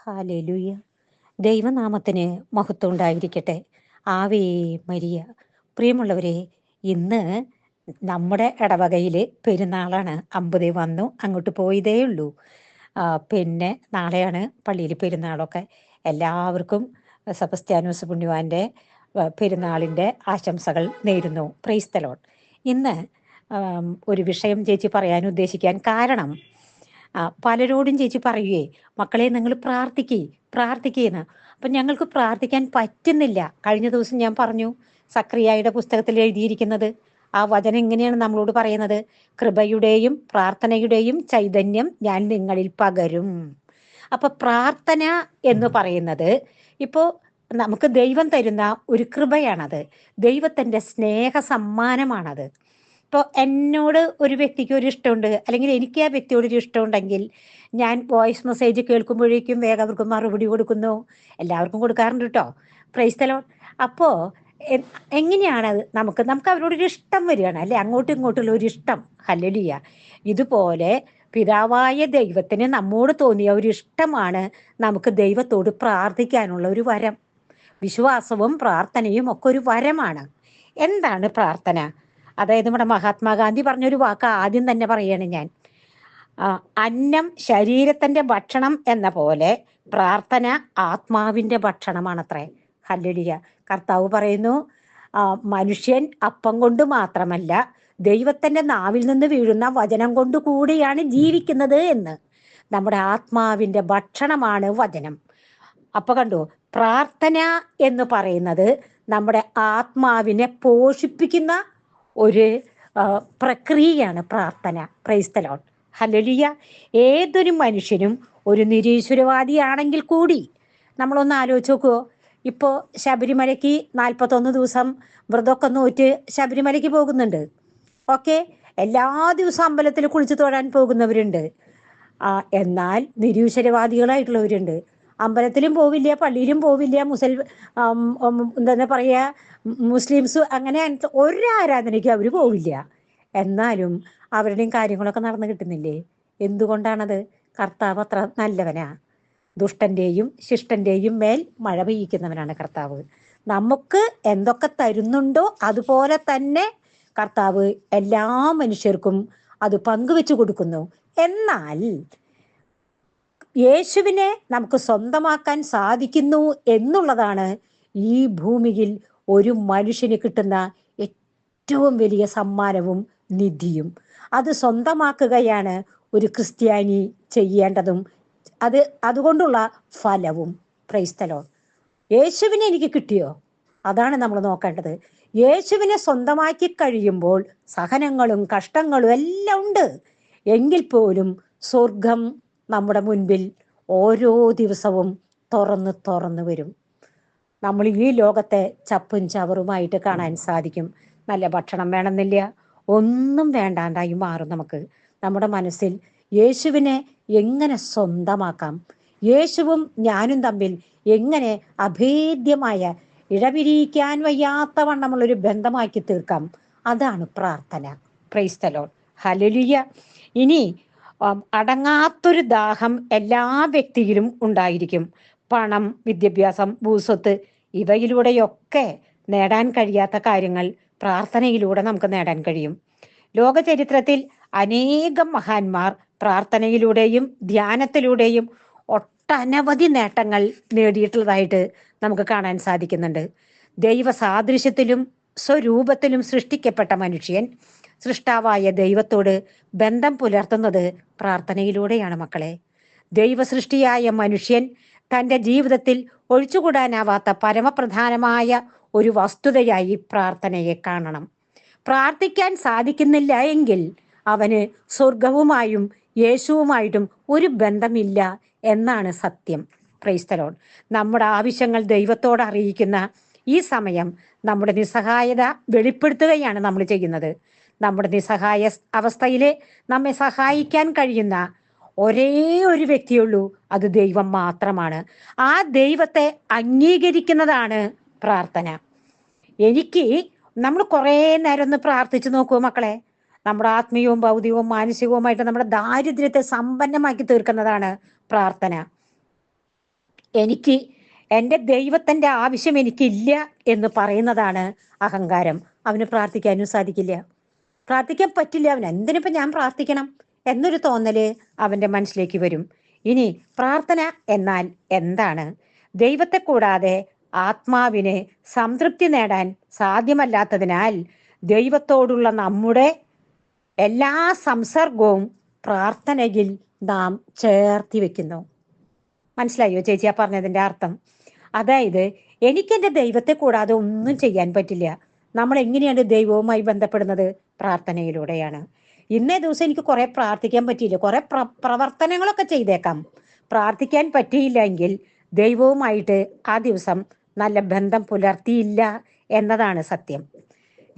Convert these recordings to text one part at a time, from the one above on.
Hallelujah. ദൈവനാമത്തിന് മഹത്വം ഉണ്ടായിരിക്കട്ടെ. Ave Maria. പ്രിയമുള്ളവരെ ഇന്ന് നമ്മുടെ ഇടവകയിൽ പെരുന്നാളാണ്. അമ്പത് വന്നു അങ്ങോട്ട് പോയതേ ഉള്ളൂ. പിന്നെ നാളെയാണ് പള്ളിയിൽ പെരുന്നാളൊക്കെ. എല്ലാവർക്കും സെബസ്ത്യാനോസ് പുണ്യവാന്റെ പെരുന്നാളിന്റെ ആശംസകൾ നേരുന്നു. പ്രൈസ്തലോൺ ഇന്ന് ഒരു വിഷയം ചേച്ചി പറയാൻ ഉദ്ദേശിക്കാൻ കാരണം പലരോടും ചേച്ചി പറയുകയെ മക്കളെ നിങ്ങൾ പ്രാർത്ഥിക്കേ പ്രാർത്ഥിക്കേന്ന് അപ്പൊ ഞങ്ങൾക്ക് പ്രാർത്ഥിക്കാൻ പറ്റുന്നില്ല. കഴിഞ്ഞ ദിവസം ഞാൻ പറഞ്ഞു സക്രിയായുടെ പുസ്തകത്തിൽ എഴുതിയിരിക്കുന്നത് ആ വചനം എങ്ങനെയാണ് നമ്മളോട് പറയുന്നത്? കൃപയുടെയും പ്രാർത്ഥനയുടെയും ചൈതന്യം ഞാൻ നിങ്ങളിൽ പകരും. അപ്പൊ പ്രാർത്ഥന എന്ന് പറയുന്നത് ഇപ്പോ നമുക്ക് ദൈവം തരുന്ന ഒരു കൃപയാണത്. ദൈവത്തിന്റെ സ്നേഹ സമ്മാനമാണത് ഇപ്പോൾ എന്നോട് ഒരു വ്യക്തിക്ക് ഒരു ഇഷ്ടമുണ്ട് അല്ലെങ്കിൽ എനിക്ക് ആ വ്യക്തിയോട് ഒരു ഇഷ്ടമുണ്ടെങ്കിൽ ഞാൻ വോയിസ് മെസ്സേജ് കേൾക്കുമ്പോഴേക്കും വേഗം അവർക്ക് മറുപടി കൊടുക്കുന്നു. എല്ലാവർക്കും കൊടുക്കാറുണ്ട് കേട്ടോ പ്രൈസ്തലോ അപ്പോ അപ്പോൾ എങ്ങനെയാണത് നമുക്ക് നമുക്ക് അവരോടൊരു ഇഷ്ടം വരികയാണ്. അല്ലെ? അങ്ങോട്ടും ഇങ്ങോട്ടുള്ള ഒരു ഇഷ്ടം. ഹല്ലലിയ. ഇതുപോലെ പിതാവായ ദൈവത്തിന് നമ്മോട് തോന്നിയ ഒരു ഇഷ്ടമാണ് നമുക്ക് ദൈവത്തോട് പ്രാർത്ഥിക്കാനുള്ള ഒരു വരം. വിശ്വാസവും പ്രാർത്ഥനയും ഒക്കെ ഒരു വരമാണ്. എന്താണ് പ്രാർത്ഥന? അതായത് നമ്മുടെ മഹാത്മാഗാന്ധി പറഞ്ഞൊരു വാക്ക് ആദ്യം തന്നെ പറയാണ് ഞാൻ. അന്നം ശരീരത്തിന്റെ ഭക്ഷണം എന്ന പോലെ പ്രാർത്ഥന ആത്മാവിന്റെ ഭക്ഷണമാണത്രേ. ഹല്ലേലൂയ. കർത്താവ് പറയുന്നു മനുഷ്യൻ അപ്പം കൊണ്ട് മാത്രമല്ല ദൈവത്തിന്റെ നാവിൽ നിന്ന് വീഴുന്ന വചനം കൊണ്ട് കൂടിയാണ് ജീവിക്കുന്നത് എന്ന്. നമ്മുടെ ആത്മാവിന്റെ ഭക്ഷണമാണ് വചനം. അപ്പൊ കണ്ടു പ്രാർത്ഥന എന്ന് പറയുന്നത് നമ്മുടെ ആത്മാവിനെ പോഷിപ്പിക്കുന്ന ഒരു പ്രക്രിയയാണ് പ്രാർത്ഥന. ക്രൈസ്തലോൺ ഹലലിയ ഏതൊരു മനുഷ്യനും ഒരു നിരീശ്വരവാദിയാണെങ്കിൽ കൂടി നമ്മളൊന്ന് ആലോചിച്ച് നോക്കുവോ ഇപ്പോൾ ശബരിമലയ്ക്ക് നാൽപ്പത്തൊന്ന് ദിവസം വ്രതമൊക്കെ നോറ്റ് ശബരിമലയ്ക്ക് പോകുന്നുണ്ട്. ഓക്കെ? എല്ലാ ദിവസവും അമ്പലത്തിൽ കുളിച്ചു തൊഴാൻ പോകുന്നവരുണ്ട്. എന്നാൽ നിരീശ്വരവാദികളായിട്ടുള്ളവരുണ്ട്. അമ്പലത്തിലും പോവില്ല പള്ളിയിലും പോവില്ല മുസൽ എന്താ പറയുക മുസ്ലിംസ് അങ്ങനെ ഒരു ആരാധനയ്ക്കും അവർ പോവില്ല. എന്നാലും അവരുടെയും കാര്യങ്ങളൊക്കെ നടന്നു കിട്ടുന്നില്ലേ? എന്തുകൊണ്ടാണത്? കർത്താവ് അത്ര നല്ലവനാ. ദുഷ്ടന്റെയും ശിഷ്ടന്റെയും മേൽ മഴ പെയ്യിക്കുന്നവനാണ് കർത്താവ്. നമുക്ക് എന്തൊക്കെ തരുന്നുണ്ടോ അതുപോലെ തന്നെ കർത്താവ് എല്ലാ മനുഷ്യർക്കും അത് പങ്കുവെച്ചു കൊടുക്കുന്നു. എന്നാൽ യേശുവിനെ നമുക്ക് സ്വന്തമാക്കാൻ സാധിക്കുന്നു എന്നുള്ളതാണ് ഈ ഭൂമിയിൽ ഒരു മനുഷ്യന് കിട്ടുന്ന ഏറ്റവും വലിയ സമ്മാനവും നിധിയും. അത് സ്വന്തമാക്കുകയാണ് ഒരു ക്രിസ്ത്യാനി ചെയ്യേണ്ടതും അത് അതുകൊണ്ടുള്ള ഫലവും. ക്രൈസ്തലോ യേശുവിനെ എനിക്ക് കിട്ടിയോ? അതാണ് നമ്മൾ നോക്കേണ്ടത്. യേശുവിനെ സ്വന്തമാക്കി കഴിയുമ്പോൾ സഹനങ്ങളും കഷ്ടങ്ങളും എല്ലാം ഉണ്ട്. എങ്കിൽ പോലും സ്വർഗം നമ്മുടെ മുൻപിൽ ഓരോ ദിവസവും തുറന്ന് തുറന്നു വരും. നമ്മൾ ഈ ലോകത്തെ ചപ്പും ചവറുമായിട്ട് കാണാൻ സാധിക്കും. നല്ല ഭക്ഷണം വേണമെന്നില്ല. ഒന്നും വേണ്ടാണ്ടായി മാറും നമുക്ക്. നമ്മുടെ മനസ്സിൽ യേശുവിനെ എങ്ങനെ സ്വന്തമാക്കാം? യേശുവും ഞാനും തമ്മിൽ എങ്ങനെ അഭേദ്യമായ ഇഴപിരിക്കാൻ വയ്യാത്ത വണ്ണമുള്ളൊരു ബന്ധമാക്കി തീർക്കാം? അതാണ് പ്രാർത്ഥന. പ്രൈസ്തലോൺ ഹലലിയ ഇനി അടങ്ങാത്തൊരു ദാഹം എല്ലാ വ്യക്തിയിലും ഉണ്ടായിരിക്കും. പണം വിദ്യാഭ്യാസം ഭൂസ്വത്ത് ഇവയിലൂടെയൊക്കെ നേടാൻ കഴിയാത്ത കാര്യങ്ങൾ പ്രാർത്ഥനയിലൂടെ നമുക്ക് നേടാൻ കഴിയും. ലോക ചരിത്രത്തിൽ അനേകം മഹാന്മാർ പ്രാർത്ഥനയിലൂടെയും ധ്യാനത്തിലൂടെയും ഒട്ടനവധി നേട്ടങ്ങൾ നേടിയിട്ടുള്ളതായിട്ട് നമുക്ക് കാണാൻ സാധിക്കുന്നുണ്ട്. ദൈവ സാദൃശ്യത്തിലും സ്വരൂപത്തിലും സൃഷ്ടിക്കപ്പെട്ട മനുഷ്യൻ സൃഷ്ടാവായ ദൈവത്തോട് ബന്ധം പുലർത്തുന്നത് പ്രാർത്ഥനയിലൂടെയാണ് മക്കളെ. ദൈവ സൃഷ്ടിയായ മനുഷ്യൻ തന്റെ ജീവിതത്തിൽ ഒഴിച്ചുകൂടാനാവാത്ത പരമപ്രധാനമായ ഒരു വസ്തുതയായി പ്രാർത്ഥനയെ കാണണം. പ്രാർത്ഥിക്കാൻ സാധിക്കുന്നില്ല എങ്കിൽ അവന് സ്വർഗവുമായും യേശുവുമായിട്ടും ഒരു ബന്ധമില്ല എന്നാണ് സത്യം. ക്രൈസ്തലോൺ നമ്മുടെ ആവശ്യങ്ങൾ ദൈവത്തോട് അറിയിക്കുന്ന ഈ സമയം നമ്മുടെ നിസ്സഹായത വെളിപ്പെടുത്തുകയാണ് നമ്മൾ ചെയ്യുന്നത്. നമ്മുടെ നിസ്സഹായ അവസ്ഥയിലെ നമ്മെ സഹായിക്കാൻ കഴിയുന്ന ഒരേ ഒരു വ്യക്തിയുള്ളൂ. അത് ദൈവം മാത്രമാണ്. ആ ദൈവത്തെ അംഗീകരിക്കുന്നതാണ് പ്രാർത്ഥന. എനിക്ക് നമ്മൾ കുറേ നേരം ഒന്ന് പ്രാർത്ഥിച്ചു നോക്കൂ മക്കളെ. നമ്മുടെ ആത്മീയവും ഭൗതികവും മാനസികവുമായിട്ട് നമ്മുടെ ദാരിദ്ര്യത്തെ സമ്പന്നമാക്കി തീർക്കുന്നതാണ് പ്രാർത്ഥന. എനിക്ക് എന്റെ ദൈവത്തിന്റെ ആവശ്യം എനിക്കില്ല എന്ന് പറയുന്നതാണ് അഹങ്കാരം. അവന് പ്രാർത്ഥിക്കാനും സാധിക്കില്ല. പ്രാർത്ഥിക്കാൻ പറ്റില്ല. അവൻ എന്തിനിപ്പോ ഞാൻ പ്രാർത്ഥിക്കണം? എന്നൊരു തോന്നൽ അവന്റെ മനസ്സിലേക്ക് വരും. ഇനി പ്രാർത്ഥന എന്നാൽ എന്താണ്? ദൈവത്തെ കൂടാതെ ആത്മാവിന് സംതൃപ്തി നേടാൻ സാധ്യമല്ലാത്തതിനാൽ ദൈവത്തോടുള്ള നമ്മുടെ എല്ലാ സംസർഗവും പ്രാർത്ഥനയിൽ നാം ചേർത്തി വെക്കുന്നു. മനസ്സിലായോ ചേച്ചിയാ പറഞ്ഞതിന്റെ അർത്ഥം? അതായത് എനിക്ക് എന്റെ ദൈവത്തെ കൂടാതെ ഒന്നും ചെയ്യാൻ പറ്റില്ല. നമ്മൾ എങ്ങനെയാണ് ദൈവവുമായി ബന്ധപ്പെടുന്നത്? പ്രാർത്ഥനയിലൂടെയാണ്. ഇന്നേ ദിവസം എനിക്ക് കുറെ പ്രാർത്ഥിക്കാൻ പറ്റിയില്ല. കുറെ പ്ര പ്രവർത്തനങ്ങളൊക്കെ ചെയ്തേക്കാം. പ്രാർത്ഥിക്കാൻ പറ്റിയില്ല എങ്കിൽ ദൈവവുമായിട്ട് ആ ദിവസം നല്ല ബന്ധം പുലർത്തിയില്ല എന്നതാണ് സത്യം.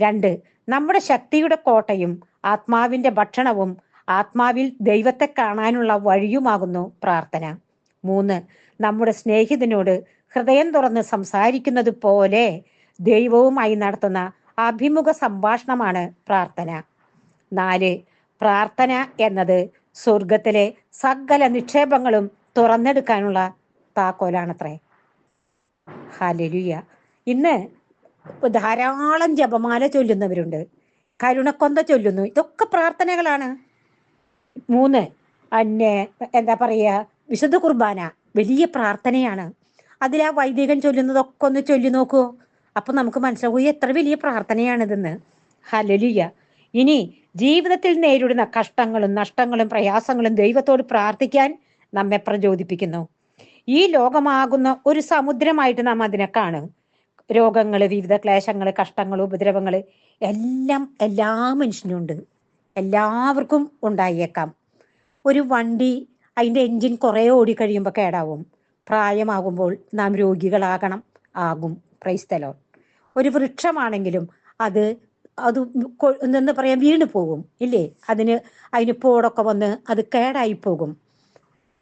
രണ്ട് നമ്മുടെ ശക്തിയുടെ കോട്ടയും ആത്മാവിന്റെ ഭക്ഷണവും ആത്മാവിൽ ദൈവത്തെ കാണാനുള്ള വഴിയുമാകുന്നു പ്രാർത്ഥന. മൂന്ന് നമ്മുടെ സ്നേഹിതനോട് ഹൃദയം തുറന്ന് സംസാരിക്കുന്നത് പോലെ ദൈവവുമായി നടത്തുന്ന അഭിമുഖ സംഭാഷണമാണ് പ്രാർത്ഥന. നാല് പ്രാർത്ഥന എന്നത് സ്വർഗത്തിലെ സകല നിക്ഷേപങ്ങളും തുറന്നെടുക്കാനുള്ള താക്കോലാണത്രേ. ഹാലലുയ ഇന്ന് ധാരാളം ജപമാല ചൊല്ലുന്നവരുണ്ട്. കരുണക്കൊന്ത ചൊല്ലുന്നു. ഇതൊക്കെ പ്രാർത്ഥനകളാണ്. മൂന്ന് അന്നെ എന്താ പറയുക വിശുദ്ധ കുർബാന വലിയ പ്രാർത്ഥനയാണ്. അതിൽ ആ വൈദികൻ ചൊല്ലുന്നതൊക്കെ ഒന്ന് ചൊല്ലി നോക്കൂ. അപ്പൊ നമുക്ക് മനസ്സിലാവും എത്ര വലിയ പ്രാർത്ഥനയാണിതെന്ന്. ഹലലിയ ഇനി ജീവിതത്തിൽ നേരിടുന്ന കഷ്ടങ്ങളും നഷ്ടങ്ങളും പ്രയാസങ്ങളും ദൈവത്തോട് പ്രാർത്ഥിക്കാൻ നമ്മെ പ്രചോദിപ്പിക്കുന്നു. ഈ ലോകമാകുന്ന ഒരു സമുദ്രമായിട്ട് നാം അതിനെ കാണും. രോഗങ്ങൾ വിവിധ ക്ലേശങ്ങൾ കഷ്ടങ്ങൾ ഉപദ്രവങ്ങൾ എല്ലാം എല്ലാ മനുഷ്യനും ഉണ്ട്. എല്ലാവർക്കും ഉണ്ടായേക്കാം. ഒരു വണ്ടി അതിന്റെ എൻജിൻ കുറെ ഓടി കഴിയുമ്പോൾ കേടാവും. പ്രായമാകുമ്പോൾ നാം രോഗികളാകണം ആകും. ക്രൈസ്തലോ ഒരു വൃക്ഷമാണെങ്കിലും അത് അത് എന്ന് പറയാൻ വീണ് പോകും ഇല്ലേ? അതിന് അതിന് പോടൊക്കെ വന്ന് അത് കേടായി പോകും.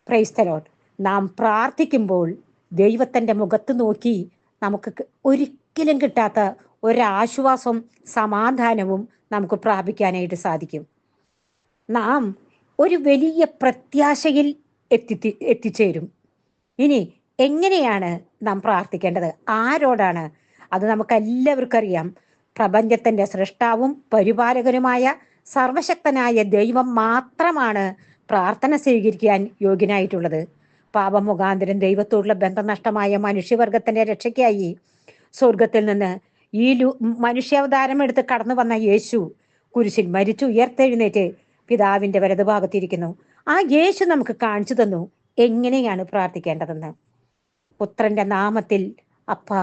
ക്രൈസ്തലോ നാം പ്രാർത്ഥിക്കുമ്പോൾ ദൈവത്തിന്റെ മുഖത്ത് നോക്കി നമുക്ക് ഒരിക്കലും കിട്ടാത്ത ഒരാശ്വാസം സമാധാനവും നമുക്ക് പ്രാപിക്കാനായിട്ട് സാധിക്കും. നാം ഒരു വലിയ പ്രത്യാശയിൽ എത്തി എത്തിച്ചേരും. ഇനി എങ്ങനെയാണ് നാം പ്രാർത്ഥിക്കേണ്ടത്? ആരോടാണ്? അത് നമുക്ക് എല്ലാവർക്കും അറിയാം. പ്രപഞ്ചത്തിന്റെ സൃഷ്ടാവും പരിപാലകനുമായ സർവശക്തനായ ദൈവം മാത്രമാണ് പ്രാർത്ഥന സ്വീകരിക്കാൻ യോഗ്യനായിട്ടുള്ളത്. പാപമുഖാന്തരം ദൈവത്തോടുള്ള ബന്ധം നഷ്ടമായ മനുഷ്യവർഗത്തിന്റെ രക്ഷയ്ക്കായി സ്വർഗത്തിൽ നിന്ന് ഈ മനുഷ്യാവതാരം എടുത്ത് കടന്നു വന്ന യേശു കുരിശിൽ മരിച്ചു ഉയർത്തെഴുന്നേറ്റ് പിതാവിന്റെ വലതുഭാഗത്തിരിക്കുന്നു ആ യേശു നമുക്ക് കാണിച്ചു തന്നു എങ്ങനെയാണ് പ്രാർത്ഥിക്കേണ്ടതെന്ന്. പുത്രന്റെ നാമത്തിൽ അപ്പ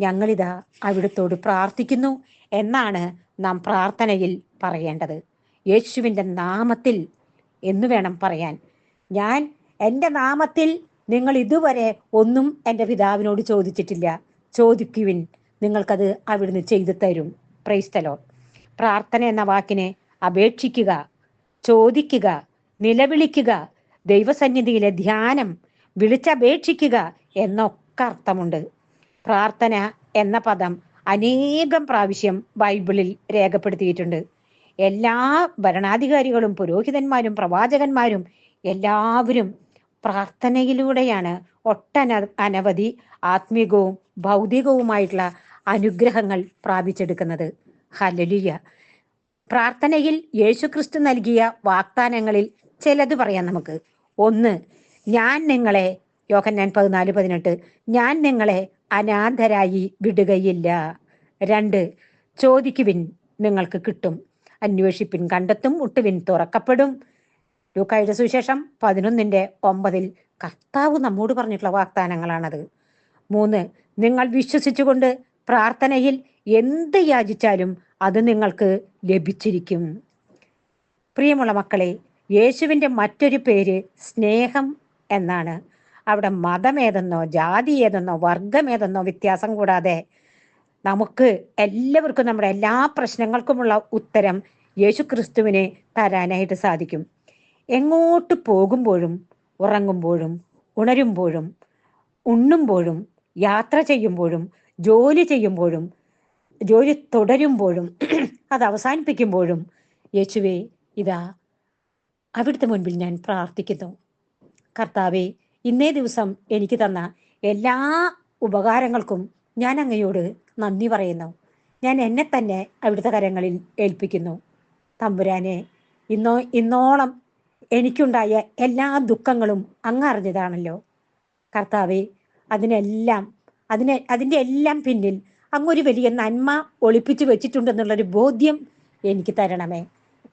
ഞങ്ങളിതാ അവിടുത്തോട് പ്രാർത്ഥിക്കുന്നു എന്നാണ് നാം പ്രാർത്ഥനയിൽ പറയേണ്ടത്. യേശുവിന്റെ നാമത്തിൽ എന്ന് വേണം പറയാൻ. ഞാൻ എന്റെ നാമത്തിൽ നിങ്ങൾ ഇതുവരെ ഒന്നും എന്റെ പിതാവിനോട് ചോദിച്ചിട്ടില്ല. ചോദിക്കുവിൻ നിങ്ങൾക്കത് അവിടുന്ന് ചെയ്തു തരും. പ്രൈസ്തലോ പ്രാർത്ഥന എന്ന വാക്കിനെ അപേക്ഷിക്കുക ചോദിക്കുക നിലവിളിക്കുക ദൈവസന്നിധിയിലെ ധ്യാനം വിളിച്ചപേക്ഷിക്കുക എന്നൊക്കെ അർത്ഥമുണ്ട്. പ്രാർത്ഥന എന്ന പദം അനേകം പ്രാവശ്യം ബൈബിളിൽ രേഖപ്പെടുത്തിയിട്ടുണ്ട്. എല്ലാ ഭരണാധികാരികളും പുരോഹിതന്മാരും പ്രവാചകന്മാരും എല്ലാവരും പ്രാർത്ഥനയിലൂടെയാണ് ഒട്ടന അനവധി ആത്മീകവും ഭൗതികവുമായിട്ടുള്ള അനുഗ്രഹങ്ങൾ പ്രാപിച്ചെടുക്കുന്നത്. ഹലലിയ പ്രാർത്ഥനയിൽ യേശുക്രിസ്തു നൽകിയ വാഗ്ദാനങ്ങളിൽ ചിലത് പറയാം നമുക്ക്. ഒന്ന് ഞാൻ നിങ്ങളെ യോഹന്നാൻ പതിനാല് പതിനെട്ട് ഞാൻ നിങ്ങളെ അനാഥരായി വിടുകയില്ല. രണ്ട് ചോദിക്കുവിൻ നിങ്ങൾക്ക് കിട്ടും അന്വേഷിപ്പിൻ കണ്ടെത്തും മുട്ടുവിൻ തുറക്കപ്പെടും. ലൂക്കായുടെ സുവിശേഷം പതിനൊന്നിന്റെ ഒമ്പതിൽ കർത്താവ് നമ്മോട് പറഞ്ഞിട്ടുള്ള വാഗ്ദാനങ്ങളാണത്. മൂന്ന് നിങ്ങൾ വിശ്വസിച്ചുകൊണ്ട് പ്രാർത്ഥനയിൽ എന്ത് യാചിച്ചാലും അത് നിങ്ങൾക്ക് ലഭിച്ചിരിക്കും. പ്രിയമുള്ള മക്കളെ യേശുവിന്റെ മറ്റൊരു പേര് സ്നേഹം എന്നാണ്. അവിടെ മതമേതെന്നോ ജാതി ഏതെന്നോ വർഗമേതെന്നോ വ്യത്യാസം കൂടാതെ നമുക്ക് എല്ലാവർക്കും നമ്മുടെ എല്ലാ പ്രശ്നങ്ങൾക്കുമുള്ള ഉത്തരം യേശു ക്രിസ്തുവിനെ തരാനായിട്ട് സാധിക്കും. എങ്ങോട്ട് പോകുമ്പോഴും ഉറങ്ങുമ്പോഴും ഉണരുമ്പോഴും ഉണ്ണുമ്പോഴും യാത്ര ചെയ്യുമ്പോഴും ജോലി ചെയ്യുമ്പോഴും ജോലി തുടരുമ്പോഴും അത് അവസാനിപ്പിക്കുമ്പോഴും യേശുവേ ഇതാ അവിടുത്തെ മുൻപിൽ ഞാൻ പ്രാർത്ഥിക്കുന്നു. കർത്താവെ ഇന്നേ ദിവസം എനിക്ക് തന്ന എല്ലാ ഉപകാരങ്ങൾക്കും ഞാൻ അങ്ങയോട് നന്ദി പറയുന്നു. ഞാൻ എന്നെ തന്നെ അവിടുത്തെ കരങ്ങളിൽ ഏൽപ്പിക്കുന്നു. തമ്പുരാനെ ഇന്നോ ഇന്നോളം എനിക്കുണ്ടായ എല്ലാ ദുഃഖങ്ങളും അങ്ങ് അറിഞ്ഞതാണല്ലോ. കർത്താവെ അതിനെല്ലാം അതിനെ അതിന്റെ എല്ലാം പിന്നിൽ അങ്ങൊരു വലിയ നന്മ ഒളിപ്പിച്ചു വെച്ചിട്ടുണ്ടെന്നുള്ളൊരു ബോധ്യം എനിക്ക് തരണമേ.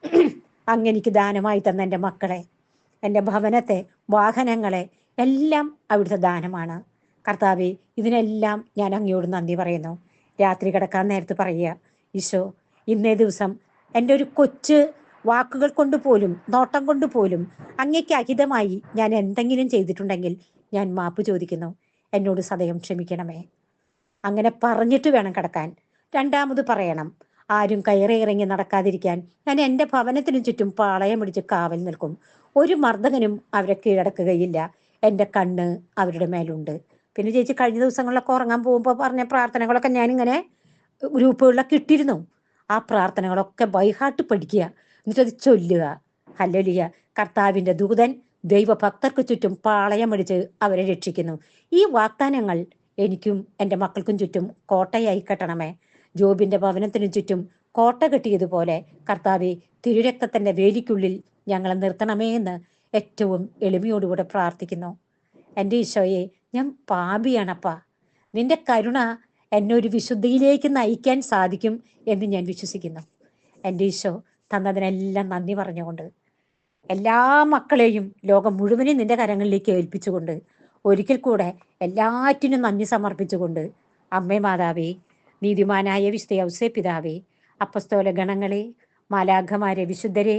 അങ്ങ് എനിക്ക് ദാനമായി തന്ന എന്റെ മക്കളെ എന്റെ ഭവനത്തെ വാഹനങ്ങളെ എല്ലാം അവിടുത്തെ ദാനമാണ്. കർത്താവെ ഇതിനെല്ലാം ഞാൻ അങ്ങയോട് നന്ദി പറയുന്നു. രാത്രി കിടക്കാൻ നേരത്ത് പറയുക ഈശോ ഇന്നേ ദിവസം എന്റെ ഒരു കൊച്ച് വാക്കുകൾ കൊണ്ട് പോലും നോട്ടം കൊണ്ട് പോലും അങ്ങയ്ക്ക് അഹിതമായി ഞാൻ എന്തെങ്കിലും ചെയ്തിട്ടുണ്ടെങ്കിൽ ഞാൻ മാപ്പ് ചോദിക്കുന്നു. എന്നോട് സദയം ക്ഷമിക്കണമേ. അങ്ങനെ പറഞ്ഞിട്ട് വേണം കിടക്കാൻ. രണ്ടാമത് പറയണം ആരും കയറി ഇറങ്ങി നടക്കാതിരിക്കാൻ. ഞാൻ എന്റെ ഭവനത്തിനു ചുറ്റും പാളയം പിടിച്ച് കാവൽ നിൽക്കും. ഒരു മർദ്ദകനും അവരെ കീഴടക്കുകയില്ല. എന്റെ കണ്ണ് അവരുടെ മേലുണ്ട്. പിന്നെ ചേച്ചി കഴിഞ്ഞ ദിവസങ്ങളിലൊക്കെ ഉറങ്ങാൻ പോകുമ്പോൾ പറഞ്ഞ പ്രാർത്ഥനകളൊക്കെ ഞാനിങ്ങനെ ഗ്രൂപ്പുകളിലൊക്കെ ഇട്ടിരുന്നു. ആ പ്രാർത്ഥനകളൊക്കെ ബൈഹാർട്ട് പഠിക്കുക. എന്നിട്ടത് ചൊല്ലുക. ഹല്ലൊലിയ. കർത്താവിന്റെ ദൂതൻ ദൈവഭക്തർക്ക് ചുറ്റും പാളയമടിച്ച് അവരെ രക്ഷിക്കുന്നു. ഈ വാഗ്ദാനങ്ങൾ എനിക്കും എന്റെ മക്കൾക്കും ചുറ്റും കോട്ടയായി കെട്ടണമേ. ജോബിന്റെ ഭവനത്തിനു ചുറ്റും കോട്ട കെട്ടിയതുപോലെ കർത്താവെ തിരുരക്തത്തിന്റെ വേലിക്കുള്ളിൽ ഞങ്ങളെ നിർത്തണമേ എന്ന് ഏറ്റവും എളിമയോടുകൂടെ പ്രാർത്ഥിക്കുന്നു. എന്റെ ഈശോയെ ഞാൻ പാപിയാണപ്പാ. നിന്റെ കരുണ എന്നെ ഒരു വിശുദ്ധിയിലേക്ക് നയിക്കാൻ സാധിക്കും എന്ന് ഞാൻ വിശ്വസിക്കുന്നു. എന്റെ ഈശോ തന്നതിനെല്ലാം നന്ദി പറഞ്ഞുകൊണ്ട് എല്ലാ മക്കളെയും ലോകം മുഴുവനും നിന്റെ കരങ്ങളിലേക്ക് ഏൽപ്പിച്ചുകൊണ്ട് ഒരിക്കൽ കൂടെ എല്ലാറ്റിനും നന്ദി സമർപ്പിച്ചുകൊണ്ട് അമ്മേ മാതാവേ നീതിമാനായ വിശുദ്ധ ഔസേ പിതാവേ അപ്പസ്തോല ഗണങ്ങളെ മാലാഘമാരെ വിശുദ്ധരെ